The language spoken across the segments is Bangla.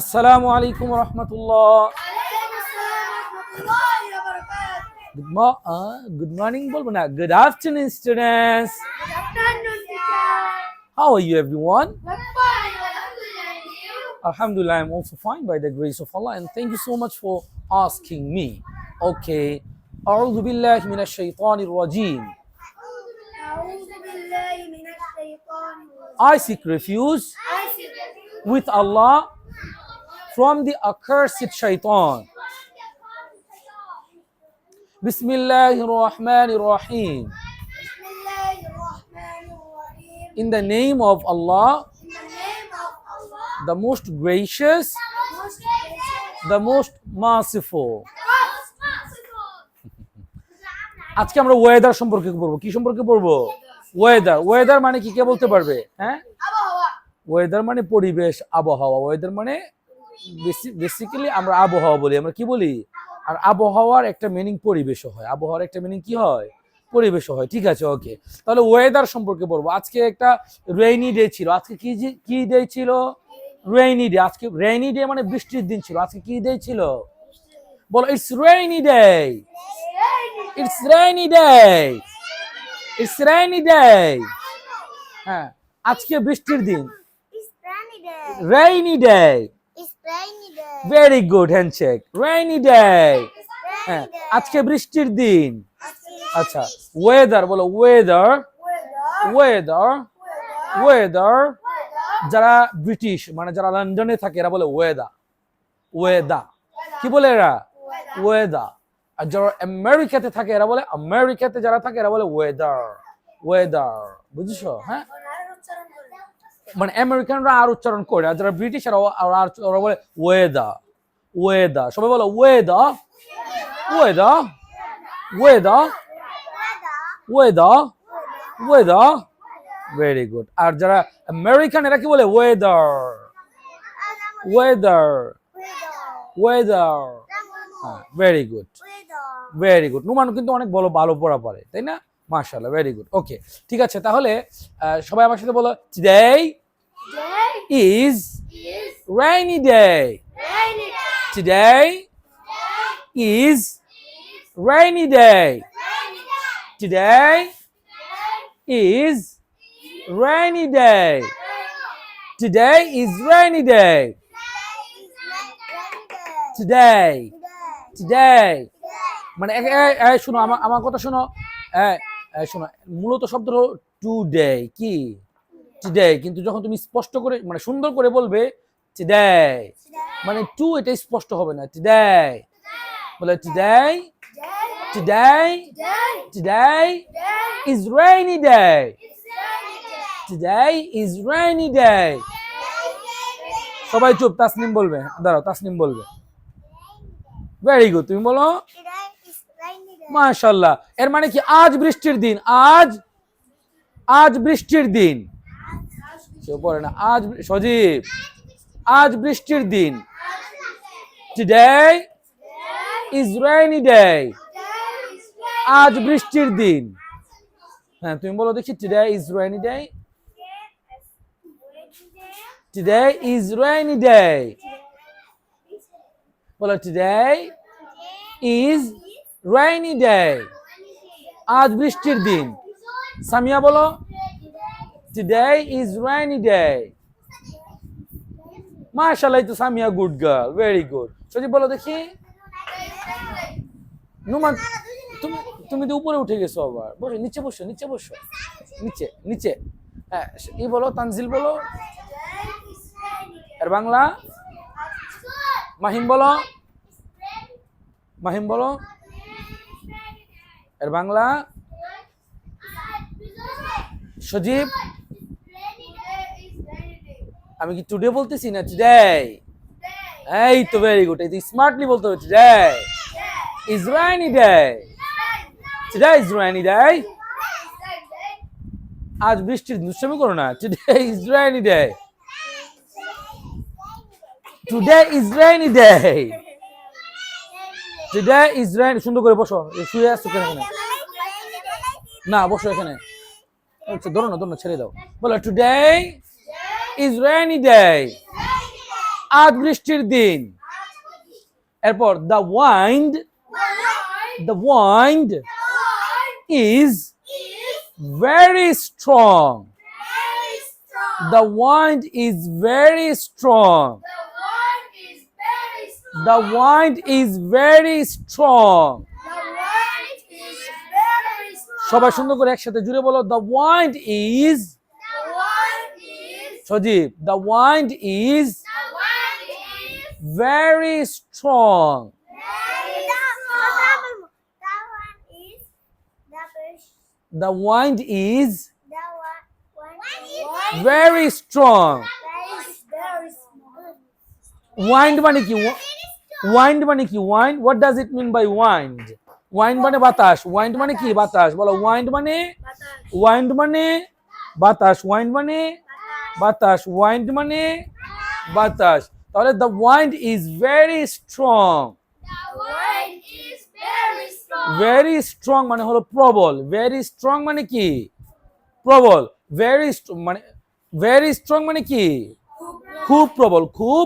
আসসালামু আলাইকুম রহমতুল্লাহ গুড গুড মর্নিং বলবো না good afternoon students how are you everyone Alhamdulillah, I'm also fine by the grace of Allah, and thank you so much for asking me. Okay. أعوذ بالله من الشيطان الرجيم. I seek refuge with Allah From the accursed shaitan. Bismillah ar-Rahman ar-Rahim. In the name of Allah, the most gracious, the most merciful. আজকে আমরা ওয়েদার সম্পর্কে পড়ব কি সম্পর্কে পড়ব ওয়েদার ওয়েদার মানে কি কে বলতে পারবে হ্যাঁ ওয়েদার মানে পরিবেশ আবহাওয়া ওয়েদার মানে বেসিক্যালি আমরা আবহাওয়া বলি আমরা কি বলি? আর আবহাওয়ার একটা মিনিং পরিবেশও হয়। আবহাওয়ার একটা মিনিং কি হয়? পরিবেশও হয়। ঠিক আছে ওকে তাহলে ওয়েদার সম্পর্কে বলব। আজকে একটা রেইনি ডে ছিল। আজকে কি কি ডে ছিল? রেইনি ডে আজকে রেইনি ডে মানে বৃষ্টির দিন ছিল। আজকে কি ডে ছিল? বলো it's rainy day it's rainy day it's rainy day হ্যাঁ আজকে বৃষ্টির দিন। Rainy day very good handshake rainy day হ্যাঁ আজকে বৃষ্টির দিন। আচ্ছা ওয়েদার বলো ওয়েদার ওয়েদার ওয়েদার যারা ব্রিটিশ মানে যারা লন্ডনে থাকে এরা বলে ওয়েদা ওয়েদা কি বলে এরা? ওয়েদা আর যারা আমেরিকাতে থাকে এরা বলে আমেরিকাতে যারা থাকে এরা বলে ওয়েদার ওয়েদার বুঝছ? হ্যাঁ? মানে আমেরিকানরা আর উচ্চারণ করে আর যারা আর ওরা বলে ওয়েদা ওয়েদা সবাই বলে ওয়েদা ওয়েদা ওয়েদা ওয়েদা ওয়েদা ভেরি গুড আর যারা আমেরিকান এরা কি বলে? ওয়েদার ওয়েদার ওয়েদার হ্যাঁ very good very good Numan কিন্তু অনেক ভালো ভালো পড়া পড়ে তাই না? মাশাআল্লাহ ভেরি গুড ওকে ঠিক আছে, তাহলে সবাই আমার সাথে বলো today is rainy day today is rainy day today is rainy day today is rainy day today today মানে শোনো আমার আমার কথা শোনো এ, শোনো মূলত শব্দ টুডে কি টুডে কিন্তু যখন তুমি স্পষ্ট করে মানে সুন্দর করে বলবে টুডে মানে টু এটা স্পষ্ট হবে না টুডে বলে ইজ রেইনি ডে সবাই চুপ, তাসনিম বলবে, দাঁড়াও, তাসনিম বলবে। ভেরি গুড তুমি বলো? মাশাল্লাহ, এর মানে কি? আজ বৃষ্টির দিন, আজ আজ বৃষ্টির দিন। কেউ পড়ে না। আজ সজীব, আজ বৃষ্টির দিন। টুডে ইজ আজ বৃষ্টির দিন। হ্যাঁ তুমি বলো দেখি ইজ রেইনি ডে বলো টুডে ইজ রেইনি ডে আজ বৃষ্টির দিন। সামিয়া বলো। টুডে ইজ রেইনি ডে মাশাআল্লাহ তো Samia good girl very good Sajib, বলো দেখি। নুমান, তুমি তুমি তো উপরে উঠে গেছো আবার। বসো, নিচে বসো নিচে বসো। নিচে নিচে। হ্যাঁ ই বলো, তানজিল বলো। আর বাংলা? মাহিম বলো। মাহিম বলো। এর বাংলা? সজীব? আমি কি টুডে বলতেছি না? টুডে এই তো ভেরি গুড এই স্মার্টলি বলতে হবে today is rainy day today is rainy day আজ বৃষ্টির দুষ্টামি করো না। Today is rainy day today is rainy day today is rainy সুন্দর করে বসো শুয়ে আসছো কেন এখানে? না বসো এখানে। আচ্ছা ধরো না ধরো না ছেড়ে দাও। বলো টুডে ইজ রেনি ডে আজ বৃষ্টির দিন এরপর the wind the wind is very strong. The wind is very strong. The wind is very strong. সবাই সুন্দর করে একসাথে জুড়ে বলো the wind is Sajib the wind is very strong the wind is very strong wind মানে কি ওয়াইন্ড মানে কি wind what does it mean by wind wind মানে বাতাস ওয়াইন্ড মানে কি বাতাস বলো ওয়াইন্ড মানে ওয়াইন্ড মানে বাতাস ওয়াইন্ড মানে বাতাস ওয়াইন্ড মানে বাতাস। তাহলে the wind is very strong very strong মানে হলো প্রবল। ভেরি স্ট্রং মানে কি? প্রবল। ভেরি মানে ভেরি স্ট্রং মানে কি? খুব প্রবল খুব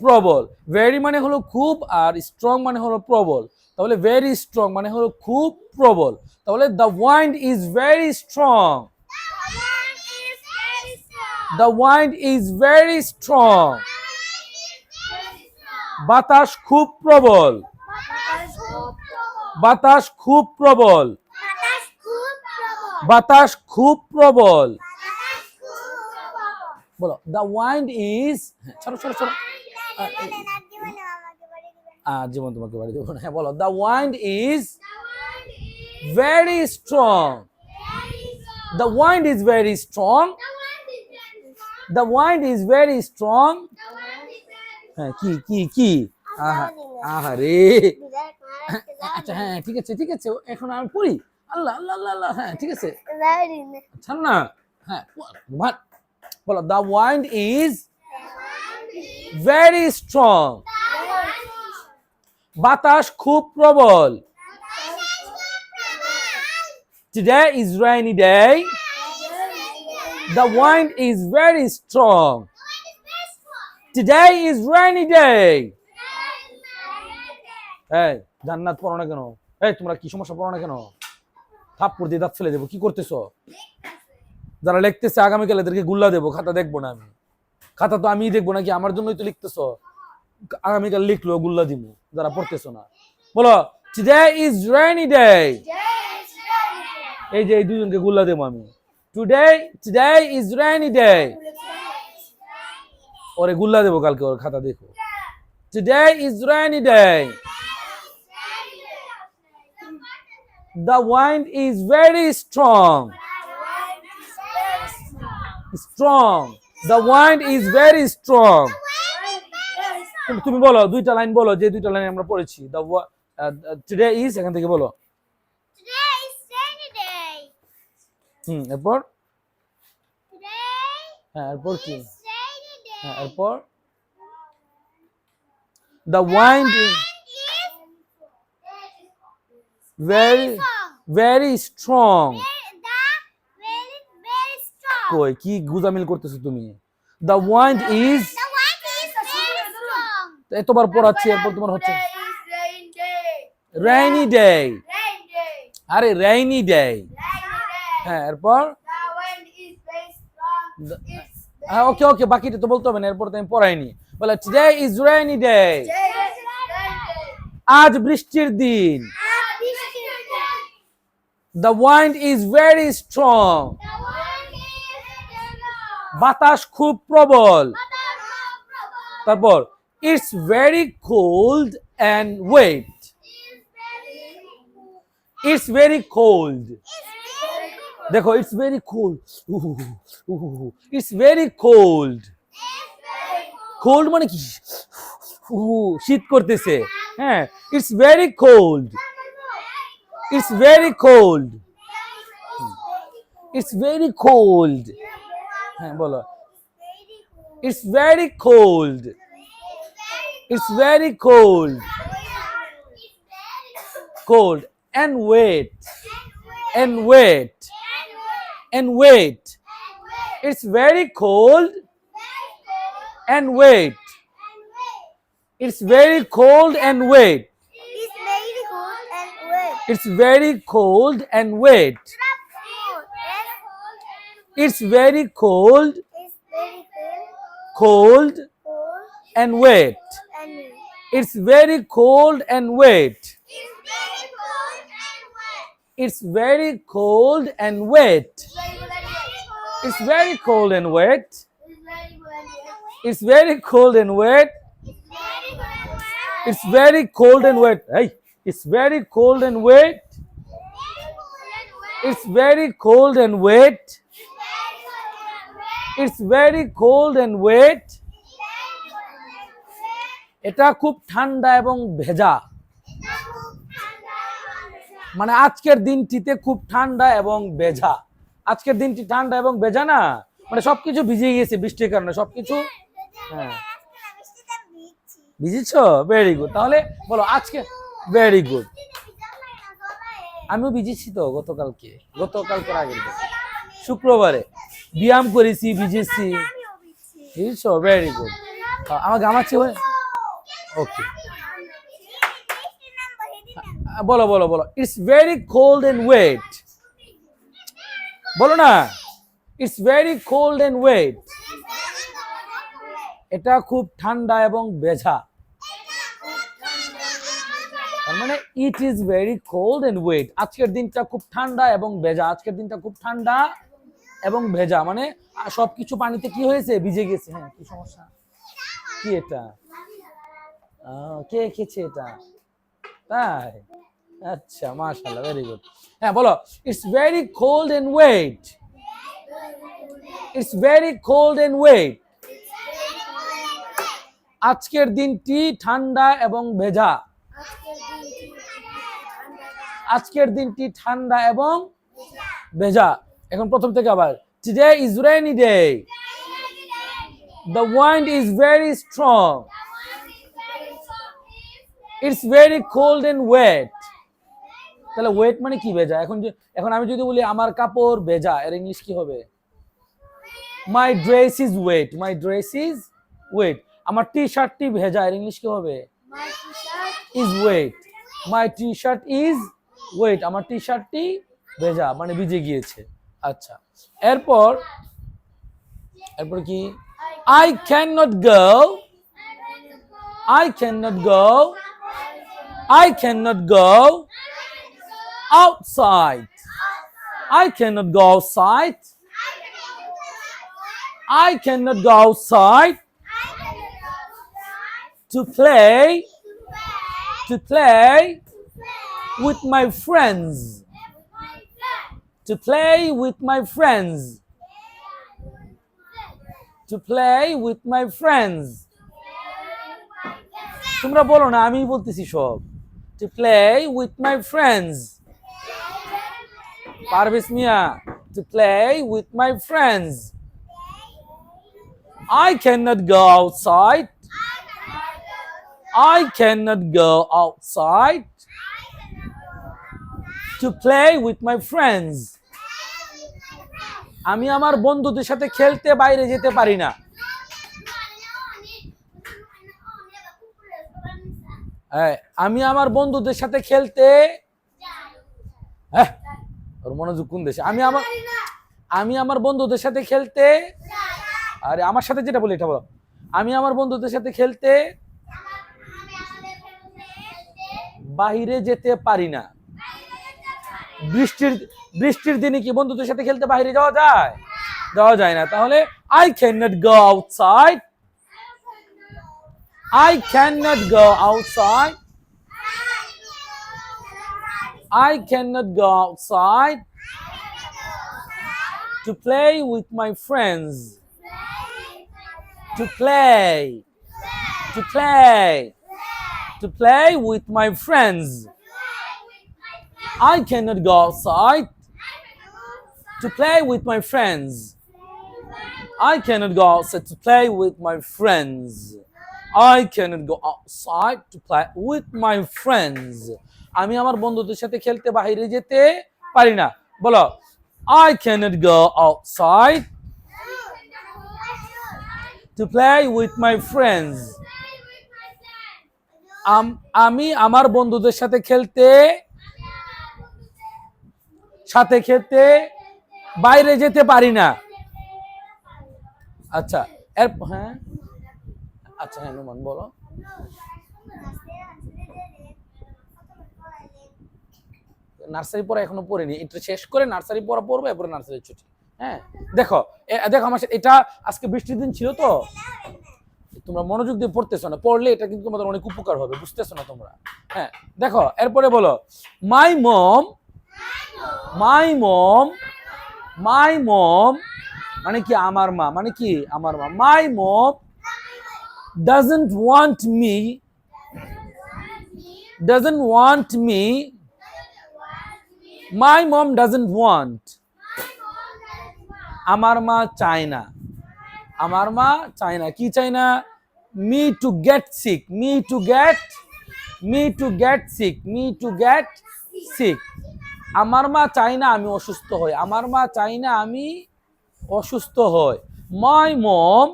প্রবল। ভেরি মানে হলো খুব আর স্ট্রং মানে হলো প্রবল। তাহলে ভেরি স্ট্রং মানে হলো খুব প্রবল। তাহলে the wind is very strong the wind is very strong বাতাস খুব প্রবল। বাতাস খুব প্রবল। বাতাস খুব প্রবল। বলো দ্য ওয়াইন্ড ইজ চলো চলো আহ, জীবন তোমাকে বাড়ি দেবো হ্যাঁ বলো the wind is very strong the wind is very strong the wind is very strong হ্যাঁ কি কি কি? আহা আচ্ছা হ্যাঁ ঠিক আছে ঠিক আছে, এখন আমি পড়ি। আল্লাহ আল্লাহ আল্লাহ আল্লাহ হ্যাঁ ঠিক আছে। না। হ্যাঁ বলো the wind is very strong বাতাস খুব প্রবল। Today is rainy day. The wind is very strong. Today is rainy day. এই জান্নাত পড়ো না কেন? এই তোমরা কি সমস্যা পড়ো না কেন? থাপ্পড় দিয়ে দাঁত ফেলে দেবো কি করতেছো? যারা লিখতেছে আগামীকাল এদেরকে গুল্লা দেবো খাতা দেখব না আমি। খাতা তো আমিই দেখব নাকি আমার জন্যই তো লিখতেছো? আগামীকাল লিখলো গুল্লা দিব যারা পড়তেছো না। বলো টুডে ইজ রেনি ডে এই যে এই দুজনকে গুল্লা দেবো আমি। Today today is rainy day ওরে গুল্লা দেবো কালকে ওর খাতা দেখো today is rainy day wind is very strong. Strong. The wind is very strong. তুমি- তুমি বলো, দুইটা লাইন বলো, যে দুইটা লাইন আমরা পড়েছি দ্য টুডে ইজ এখান থেকে বলো Today is rainy day. হুম এরপর? হ্যাঁ এরপর কি. হ্যাঁ এরপর? The wind very very strong. কই কি গুজামিল করতেছো তুমি? The wind is The wind is very strong. এতবার পড়াচ্ছি এরপর তোমার হচ্ছে। রেইনি ডে আরে রেইনি ডে Rainy day. হ্যাঁ এরপর হ্যাঁ ওকে ওকে বাকিটা তো বলতে হবে না এরপর তো আমি পড়াইনি বলে টুডে ইজ রেইনি ডে. আজ বৃষ্টির দিন the wind is very strong The wind is strong. বাতাস খুব প্রবল. তারপর it's very cold and wet It's very cool. It's very cold It's very cool. দেখো it's very cold it's very cold It's very cool. Cold মানে কি? উহু, শীত করতেছে। হ্যাঁ it's very cold it's very cold it's very cold হ্যাঁ বলো। It's very cold it's very cold cold and wet and wet and wait. It's very cold and wait. It's very cold and wait. It's very cold and wait. It's very cold, cold and wait. It's very cold and wait. It's very cold and wait It's very cold and wet. It's very cold and wet. It's very cold and wet. It's very cold and wet. It's very cold and wet. Hey, it's very cold and wet. It's very cold and wet. এটা খুব ঠান্ডা এবং ভেজা মানে আজকের দিনটিতে খুব ঠান্ডা এবং ভেজা আজকের দিনটি ঠান্ডা এবং বেজানা। মানে সবকিছু ভিজে গেছে বৃষ্টির কারণে, সবকিছু? হ্যাঁ। ভিজেছ ভেরি গুড তাহলে বলো, আজকে ভেরি গুড আমিও ভিজেছি তো গতকালকে, গতকালকের আগের শুক্রবারে ব্যায়াম করেছি ভিজেছি বুঝছ ভেরি গুড আমার গামাচ্ছি ওকে বলো বলো বলো। It's very cold and wet বলো না it's very cold and wet এটা খুব ঠান্ডা এবং বেঝা। মানে it is very cold and wet আজকের দিনটা খুব ঠান্ডা এবং ভেজা আজকের দিনটা খুব ঠান্ডা এবং ভেজা মানে সবকিছু পানিতে কি হয়েছে? ভিজে গেছে। হ্যাঁ কি সমস্যা? কি এটা? কে খেয়েছে এটা? তাই? আচ্ছা মাশাআল্লাহ ভেরি গুড হ্যাঁ বলো it's very cold and wet it's very cold and wet আজকের দিনটি ঠান্ডা এবং ভেজা। আজকের দিনটি ঠান্ডা এবং ভেজা। এখন প্রথম থেকে আবার। Today is rainy day the wind is very strong it's very cold and wet তাহলে ওয়েট মানে কি ভেজা এখন যে এখন আমি যদি বলি আমার কাপড় ভেজা এর ইংলিশ কি হবে? My dress is wet my dress is wet আমার টি শার্টটি ভেজা এর ইংলিশ কি হবে? Is wet my T-shirt is wet আমার টি শার্টটি ভেজা মানে ভিজে গিয়েছে। আচ্ছা এরপর এরপর কি? I can not go I can not go I cannot go. outside. I cannot go outside. I cannot go outside to play to play with my friends. To play with my friends. To play with my friends. তোমরা বলো না আমি বলতেছি সব to play with my friends Parvez Mia to play with my friends I cannot go outside. I cannot go outside to play with my friends. আমি আমার বন্ধুদের সাথে খেলতে বাইরে যেতে পারি না হ্যাঁ, আমি আমার বন্ধুদের সাথে খেলতে হ্যাঁ ওর মনোযোগ কোন দেশে? আমি আমার আমি আমার বন্ধুদের সাথে খেলতে আরে আমার সাথে যেটা বলি, এটা বলো। আমি আমার বন্ধুদের সাথে খেলতে বাহিরে যেতে পারি না। বৃষ্টির বৃষ্টির দিনে কি বন্ধুদের সাথে খেলতে বাইরে যাওয়া যায়? যাওয়া যায় না। তাহলে I can not go outside I cannot go outside. I cannot go outside to play with my friends. To play. To play. To play with my friends. I cannot go outside to play with my friends. I cannot go outside to play with my friends. I cannot go outside to play with my friends. আমি আমার বন্ধুদের সাথে খেলতে বাইরে যেতে পারি না। বলো cannot go outside to play with my friends. আম- আমি আমার বন্ধুদের সাথে খেলতে, সাথে খেতে বাইরে যেতে পারি না। আচ্ছা এর হ্যাঁ? আচ্ছা হ্যাঁ বলো। নার্সারি পড়া এখনও পড়িনি। এটা শেষ করে নার্সারি পড়া পড়ব, এরপরে নার্সারি ছুটি। হ্যাঁ? দেখো দেখো আমার এটা আজকে বৃষ্টির দিন ছিল তো? তোমরা মনোযোগ দিয়ে পড়তেছো না। পড়লে এটা কিন্তু তোমাদের অনেক উপকার হবে, বুঝতেছো না তোমরা? হ্যাঁ দেখো, এরপরে বলো। My mom my mom my মম মানে কি আমার মা মানে কি আমার মা? My mom doesn't want me doesn't want me my mom doesn't want আমার মা চায় না আমার মা চায় না কি চায় না me to get sick me to get me to get sick me to get sick আমার মা চায় না আমি অসুস্থ হই আমার মা চায় না আমি অসুস্থ হই my mom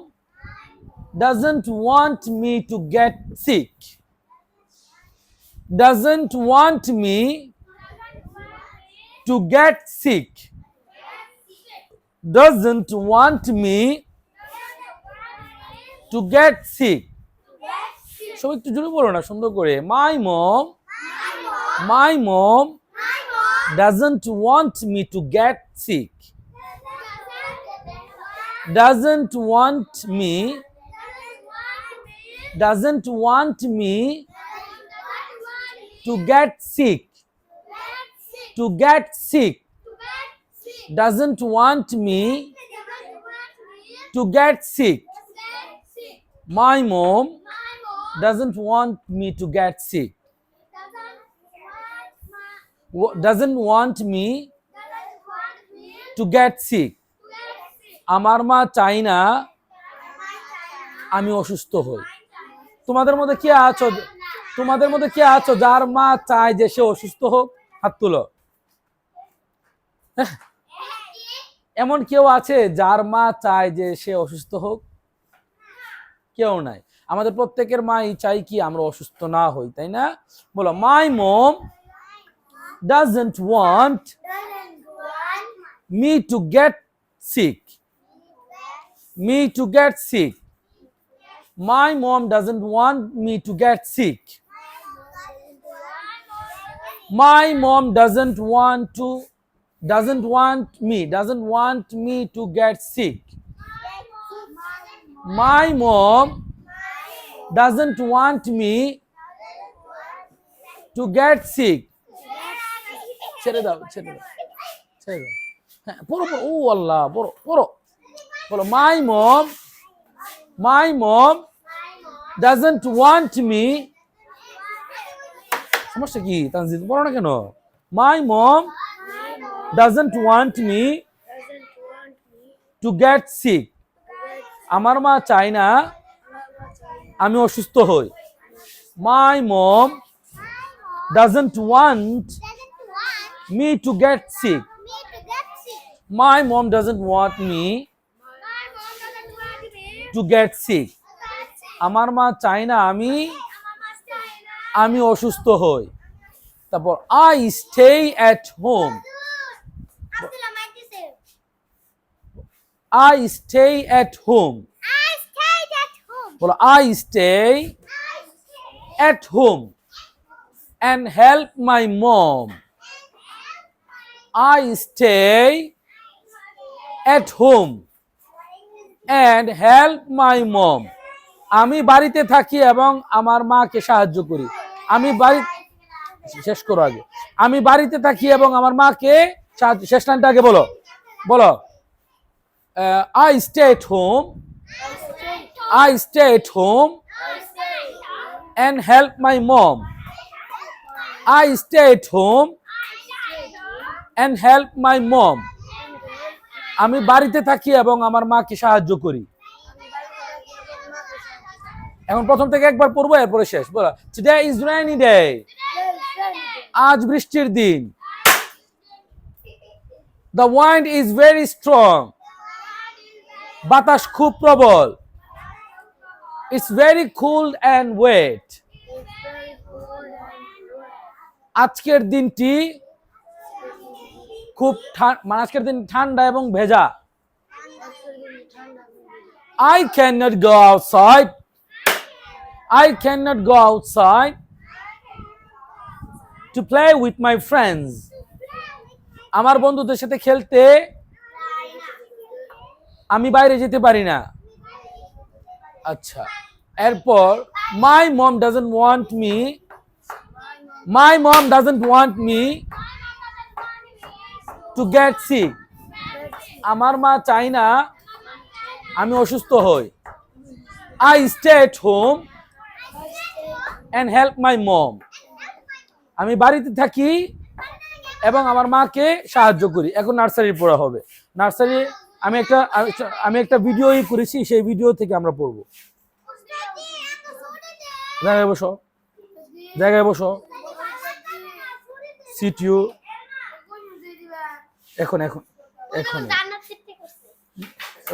doesn't want me to get sick. Doesn't want me to get sick doesn't want me to get sick সবাই একটু জোরে বলো না সুন্দর করে মাই mom my mom doesn't want me to get sick doesn't want me doesn't want me to get sick to get sick doesn't want me to get sick my mom doesn't want me to get sick doesn't want me to get sick আমার মা চাই না আমি অসুস্থ হই তোমাদের মধ্যে কে আছো তোমাদের মধ্যে কে আছো যার মা চায় যে সে অসুস্থ হোক হাত তুলো এমন কেউ আছে যার মা চায় যে সে অসুস্থ হোক কেউ নাই আমাদের প্রত্যেকের মাই চাই কি আমরা অসুস্থ না হই, তাই না বলো my mom doesn't want me to get sick. Me to get sick. My mom doesn't want me to get sick. My mom doesn't want to doesn't want me, doesn't want me to get sick. My mom doesn't want me to get sick. ছেড়ে দাও ছেড়ে দাও ছেড়ে দাও হ্যাঁ পড়ো পড়ো ও আল্লাহ পড়ো পড়ো বলো my mom my mom doesn't want me সমস্যা কি তানজিদ পড়ো না কেন my mom doesn't want me to get sick আমার মা চায় না আমি অসুস্থ হই my mom doesn't want me to get sick my mom doesn't want me to get sick. আমার মা চায় না আমি আমি অসুস্থ হই তারপর I stay at home I stay at home বলো I stay at home and help my mom I stay at home and help my mom. আমি বাড়িতে থাকি এবং আমার মাকে সাহায্য করি। আমি বাড়ি শেষ করো আগে। আমি বাড়িতে থাকি এবং আমার মাকে সাহায্য শেষ লাইনটা আগে বলো। বলো। I stay at home I stay at home and help my mom. I stay at home and help my mom. আমি বাড়িতে থাকি এবং আমার মাকে সাহায্য করি। এখন প্রথম থেকে একবার পড়ব, এরপরে শেষ। বলো টুডে ইজ রেইনি ডে আজ বৃষ্টির দিন। The wind is very strong বাতাস খুব প্রবল। It's very cool and wet আজকের দিনটি খুব মানে আজকের দিন ঠান্ডা এবং ভেজা। I cannot go outside. I cannot go outside to play with my friends আমার বন্ধুদের সাথে খেলতে আমি বাইরে যেতে পারি না। আচ্ছা এরপর my mom doesn't want me my mom doesn't want me to get sick আমার মা চায় না আমি অসুস্থ হই। I stay at home and help my mom আমি বাড়িতে থাকি এবং আমার মাকে সাহায্য করি। এখন নার্সারি পড়া হবে। নার্সারি আমি একটা আমি একটা ভিডিও করেছি সেই ভিডিও থেকে আমরা পড়ব। জায়গায় বসো। জায়গায় বসো। সিট ইউ এখন এখন এখন।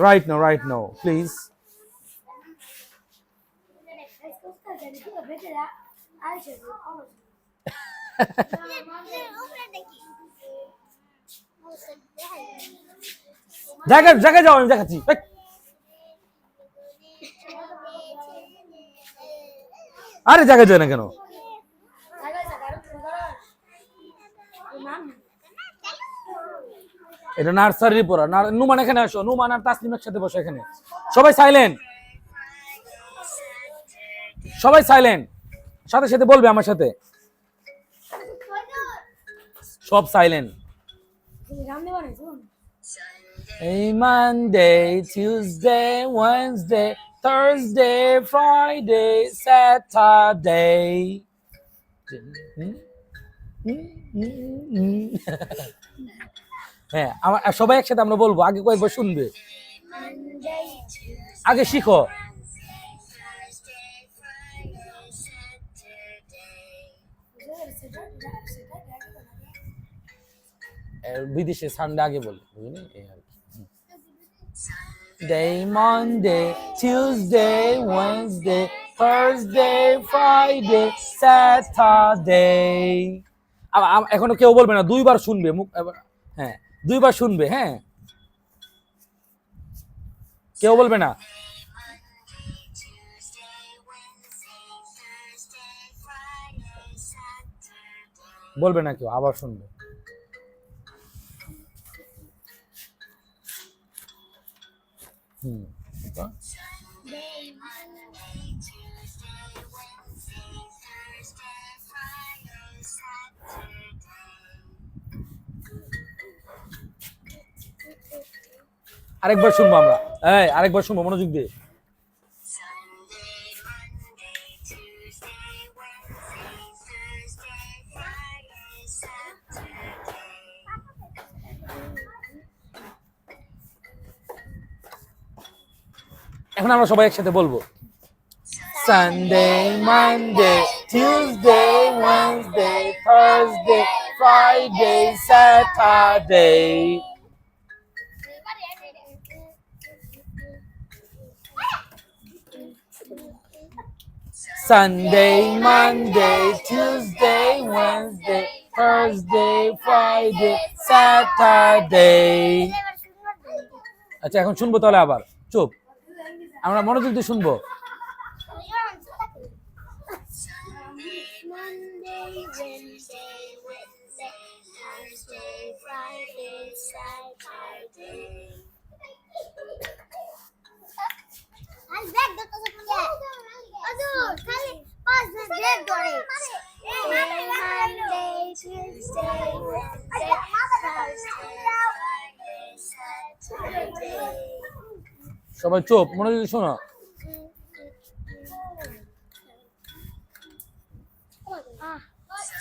Right now right now please জায়গায় জায়গায় যাও, আমি দেখাচ্ছি। আরে জায়গায় যায় না কেন? এটা নার্সারি পড়া। নুমান, এখানে আসো। নুমান আর তাসলিম একসাথে বসো এখানে। সবাই সাইলেন্ট সবাই সাইলেন্ট সাথে সাথে বলবে আমার সাথে। সব সাইলেন্ট এই Monday Tuesday Wednesday Thursday Friday Saturday হ্যাঁ সবাই একসাথে আমরা বলব আগে কয়েকবার শুনবে আগে শিখো বিদেশে সানডে আগে বলে বুঝলি এই আর day Monday Tuesday Wednesday Thursday Friday Saturday এখনও কেউ বলবে না, দুইবার শুনবে, মুখ হ্যাঁ দুইবার শুনবে হ্যাঁ। কেউ বলবে না? বলবে না কেউ, আবার শুনবে। হুম? আরেকবার শুনব আমরা হ্যাঁ আরেকবার শুনব মনোযোগ দিয়ে এখন আমরা সবাই একসাথে বলব। Sunday Monday Tuesday Wednesday Thursday Friday Saturday Sunday, Monday, Tuesday, Wednesday, Thursday, Friday, Saturday. আচ্ছা এখন শুনব তাহলে আবার। চুপ। আমরা মনোযোগ দিয়ে শুনব Thank you. সবাই চুপ মনোযোগ দিয়ে শোনো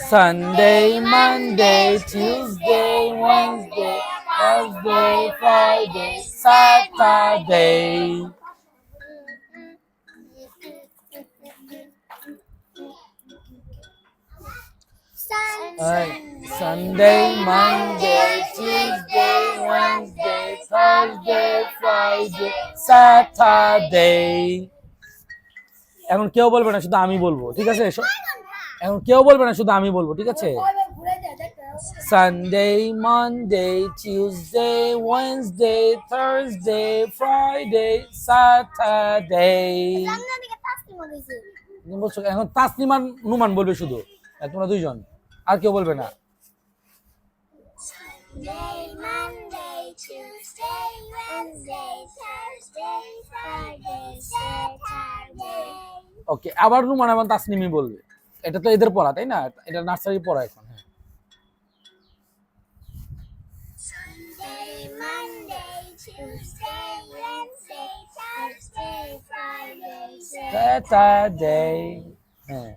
Sunday, Monday, Tuesday, Wednesday, Thursday, Friday, Saturday. Sunday, Monday, Tuesday, Wednesday, Thursday, Friday, Saturday. এখন কেউ বলবে না শুধু আমি বলব ঠিক আছে? এখন কেউ বলবে না শুধু আমি বলব ঠিক আছে? Sunday Monday Tuesday Wednesday Thursday Friday Saturday বলছো এখন তাসনিমান নুমান বলবে শুধু তোমরা দুইজন। আর কেউ বলবে না। ওকে আবার রুমান এবং বলবে। এটা তো এদের পড়া তাই না? এটা নার্সারি পড়া এখন হ্যাঁ।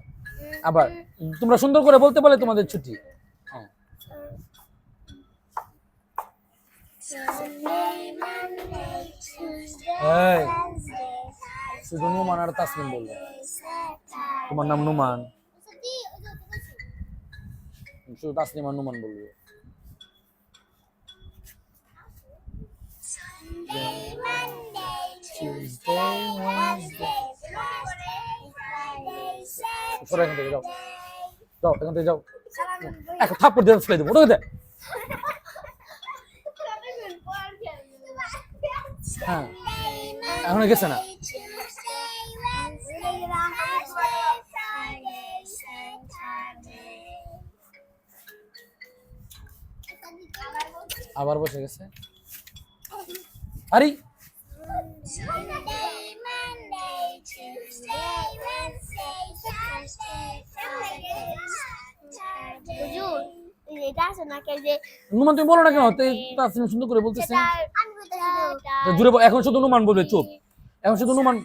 আবার তোমরা সুন্দর করে বলতে পারলে তোমাদের ছুটি। হ্যাঁ। নুমান আর তাসমিন বলল। তোমার নাম নুমান। শুধু তাসলিম আর নুমান বলল। সরো থেকে যাও. যাও, এখান থেকে যাও। এখন থাপ্পড় দিয়ে ফেলে দেবো ওটা হ্যাঁ এখনও গেছে না? আবার বসে গেছে। আরে! এটা আছে না কে যে নুমান তুমি বলো না কেন তো তাসনিম সুন্দর করে বলতেছে আমি বলতেছি জুড়ে এখন শুধু নুমান বলবে চুপ এখন শুধু নুমান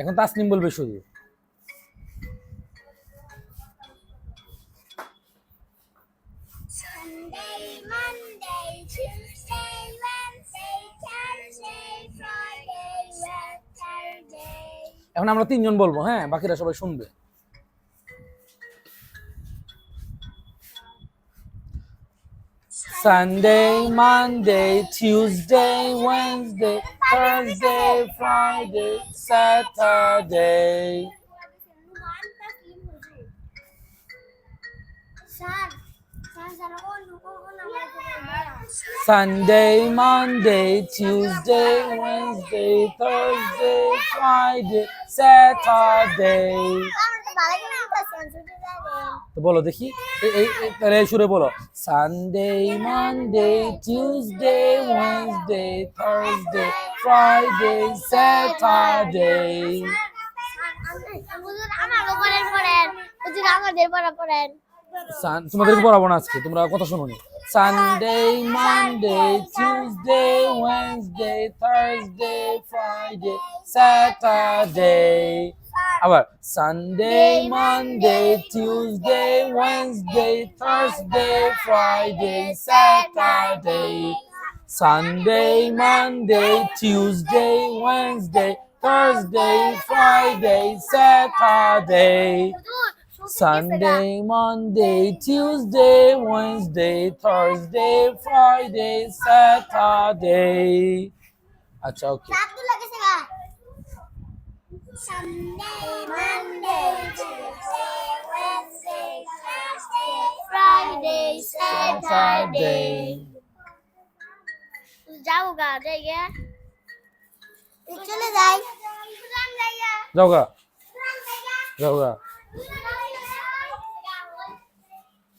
এখন তাসনিম বলবে শুধু Monday, Tuesday, Wednesday, Thursday, Friday, Saturday. এখন আমরা তিনজন বলব হ্যাঁ বাকিরা সবাই শুনবে Sunday, Monday, Tuesday, Wednesday, Thursday, Friday, Saturday. Sir, sir, sir, Sunday, Monday, Tuesday, Wednesday, Thursday, Friday, Saturday. তো বলো দেখি। এই- সুরে বলো। Sunday Monday Tuesday Wednesday Thursday Friday Saturday আমার উপরের পড়েন আমাদের পড়া পড়েন তোমাদেরকে পড়াবো না আজকে, তোমরা কথা শোনোনি Sunday Monday Tuesday Wednesday Thursday Friday Saturday আবার Sunday Monday Tuesday Wednesday Thursday Friday Saturday Sunday Monday Tuesday Wednesday Thursday Friday Saturday Sunday, Monday, Tuesday, Wednesday, Thursday, Friday, Saturday. আচ্ছা ওকে আব্দুল্লাহ গেছে গা Sunday, Monday, Tuesday, Wednesday, Thursday, Friday, Saturday. যাও গা যাই গে চলে যাই যাও গা যাও গা